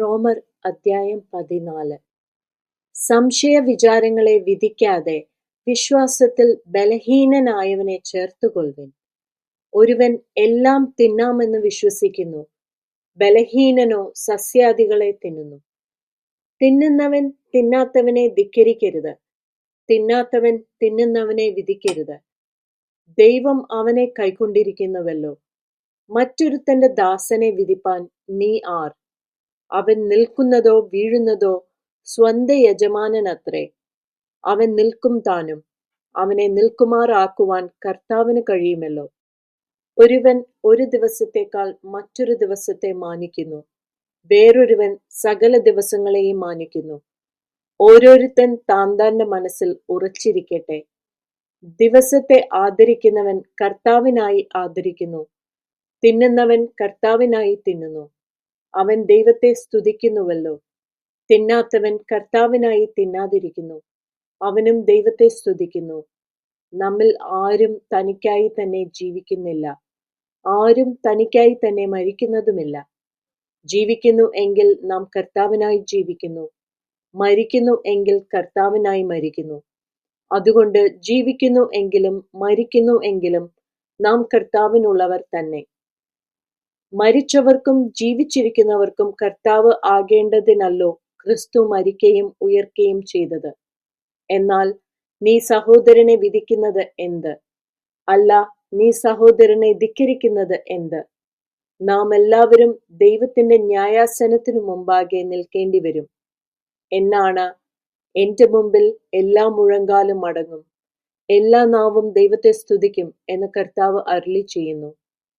റോമർ അദ്ധ്യായം പതിനാല്. സംശയ വിചാരങ്ങളെ വിധിക്കാതെ വിശ്വാസത്തിൽ ബലഹീനനായവനെ ചേർത്തുകൊള്ളുവിൻ ഒരുവൻ എല്ലാം തിന്നാമെന്ന് വിശ്വസിക്കുന്നു. ബലഹീനനോ സസ്യാദികളെ തിന്നുന്നു. തിന്നുന്നവൻ തിന്നാത്തവനെ ധിക്കരിക്കരുത്. തിന്നാത്തവൻ തിന്നുന്നവനെ വിധിക്കരുത്. ദൈവം അവനെ കൈക്കൊണ്ടിരിക്കുന്നുവല്ലോ. മറ്റൊരുത്തന്റെ ദാസനെ വിധിപ്പാൻ നീ ആർ? അവൻ നിൽക്കുന്നതോ വീഴുന്നതോ സ്വന്ത യജമാനനത്രേ. അവൻ നിൽക്കും താനും. അവനെ നിൽക്കുമാറാക്കുവാൻ കർത്താവിന് കഴിയുമല്ലോ. ഒരുവൻ ഒരു ദിവസത്തേക്കാൾ മറ്റൊരു ദിവസത്തെ മാനിക്കുന്നു. വേറൊരുവൻ സകല ദിവസങ്ങളെയും മാനിക്കുന്നു. ഓരോരുത്തൻ താൻ തന്റെ മനസ്സിൽ ഉറച്ചിരിക്കട്ടെ. ദിവസത്തെ ആദരിക്കുന്നവൻ കർത്താവിനായി ആദരിക്കുന്നു. തിന്നുന്നവൻ കർത്താവിനായി തിന്നുന്നു. അവൻ ദൈവത്തെ സ്തുതിക്കുന്നുവല്ലോ. തിന്നാത്തവൻ കർത്താവിനായി തിന്നാതിരിക്കുന്നു. അവനും ദൈവത്തെ സ്തുതിക്കുന്നു. നമ്മിൽ ആരും തനിക്കായി തന്നെ ജീവിക്കുന്നില്ല. ആരും തനിക്കായി തന്നെ മരിക്കുന്നതുമില്ല. ജീവിക്കുന്നു എങ്കിൽ നാം കർത്താവിനായി ജീവിക്കുന്നു. മരിക്കുന്നു എങ്കിൽ കർത്താവിനായി മരിക്കുന്നു. അതുകൊണ്ട് ജീവിക്കുന്നു എങ്കിലും മരിക്കുന്നു എങ്കിലും നാം കർത്താവിനുള്ളവർ തന്നെ. മരിച്ചവർക്കും ജീവിച്ചിരിക്കുന്നവർക്കും കർത്താവ് ആകേണ്ടതിനല്ലോ ക്രിസ്തു മരിക്കുകയും ഉയർക്കുകയും ചെയ്തത്. എന്നാൽ നീ സഹോദരനെ വിധിക്കുന്നത് എന്ത്? അല്ല നീ സഹോദരനെ ധിക്കരിക്കുന്നത് എന്ത്? നാം എല്ലാവരും ദൈവത്തിന്റെ ന്യായാസനത്തിനു മുമ്പാകെ നിൽക്കേണ്ടി വരും എന്നാണ് എന്റെ മുമ്പിൽ എല്ലാ മുഴങ്കാലും അടങ്ങും. എല്ലാ നാവും ദൈവത്തെ സ്തുതിക്കും എന്ന് കർത്താവ് അരുളി ചെയ്യുന്നു.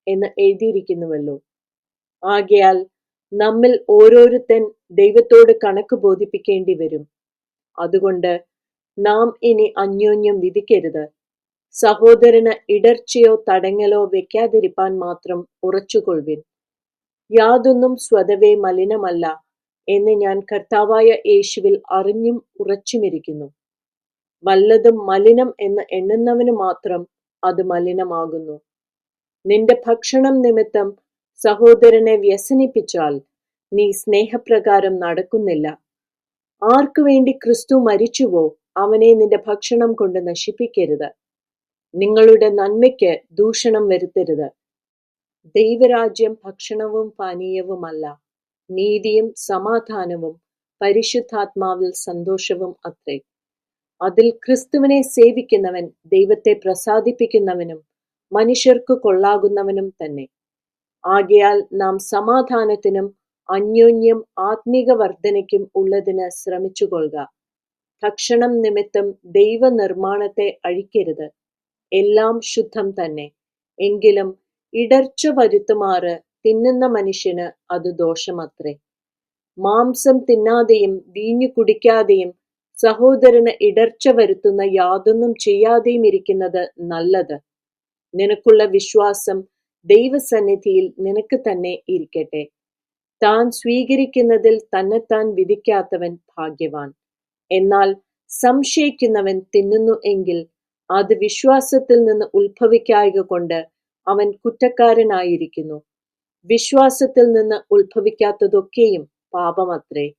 എന്ന് എഴുതിയിരിക്കുന്നുവല്ലോ. ആകയാൽ നമ്മിൽ ഓരോരുത്തൻ ദൈവത്തോട് കണക്ക് ബോധിപ്പിക്കേണ്ടി വരും. അതുകൊണ്ട് നാം ഇനി അന്യോന്യം വിധിക്കരുത്. സഹോദരന് ഇടർച്ചയോ തടങ്ങലോ വെക്കാതിരിപ്പാൻ മാത്രം ഉറച്ചുകൊള്ളുവിൻ. യാതൊന്നും സ്വതവേ മലിനമല്ല എന്ന് ഞാൻ കർത്താവായ യേശുവിൽ അറിഞ്ഞും ഉറച്ചുമിരിക്കുന്നു. വല്ലതും മലിനം എന്ന് എണ്ണുന്നവന് മാത്രം അത് മലിനമാകുന്നു. നിന്റെ ഭക്ഷണം നിമിത്തം സഹോദരനെ വ്യസനിപ്പിച്ചാൽ നീ സ്നേഹപ്രകാരം നടക്കുന്നില്ല. ആർക്കു വേണ്ടി ക്രിസ്തു മരിച്ചുവോ അവനെ നിന്റെ ഭക്ഷണം കൊണ്ട് നശിപ്പിക്കരുത്. നിങ്ങളുടെ നന്മയ്ക്ക് ദൂഷണം വരുത്തരുത്. ദൈവരാജ്യം ഭക്ഷണവും പാനീയവുമല്ല നീതിയും സമാധാനവും പരിശുദ്ധാത്മാവിൽ സന്തോഷവും അത്രേ. അതിൽ ക്രിസ്തുവിനെ സേവിക്കുന്നവൻ ദൈവത്തെ പ്രസാദിപ്പിക്കുന്നവനും മനുഷ്യർക്ക് കൊള്ളാകുന്നവനും തന്നെ. ആകയാൽ നാം സമാധാനത്തിനും അന്യോന്യം ആത്മീക വർധനയ്ക്കും ഉള്ളതിന് ശ്രമിച്ചുകൊള്ളുക. ഭക്ഷണം നിമിത്തം ദൈവ നിർമ്മാണത്തെ അഴിക്കരുത്. എല്ലാം ശുദ്ധം തന്നെ. എങ്കിലും ഇടർച്ച വരുത്തുമാറ് തിന്നുന്ന മനുഷ്യന് അത് ദോഷമത്രേ. മാംസം തിന്നാതെയും വീഞ്ഞു കുടിക്കാതെയും സഹോദരന് ഇടർച്ച വരുത്തുന്ന യാതൊന്നും ചെയ്യാതെയും ഇരിക്കുന്നത് നല്ലത്. നിനക്കുള്ള വിശ്വാസം ദൈവസന്നിധിയിൽ നിനക്ക് തന്നെ ഇരിക്കട്ടെ. താൻ സ്വീകരിക്കുന്നതിൽ തന്നെത്താൻ വിധിക്കാത്തവൻ ഭാഗ്യവാൻ. എന്നാൽ സംശയിക്കുന്നവൻ തിന്നുന്നു എങ്കിൽ അത് വിശ്വാസത്തിൽ നിന്ന് ഉത്ഭവിക്കായക കൊണ്ട് അവൻ കുറ്റക്കാരനായിരിക്കുന്നു. വിശ്വാസത്തിൽ നിന്ന് ഉത്ഭവിക്കാത്തതൊക്കെയും പാപമത്രേ.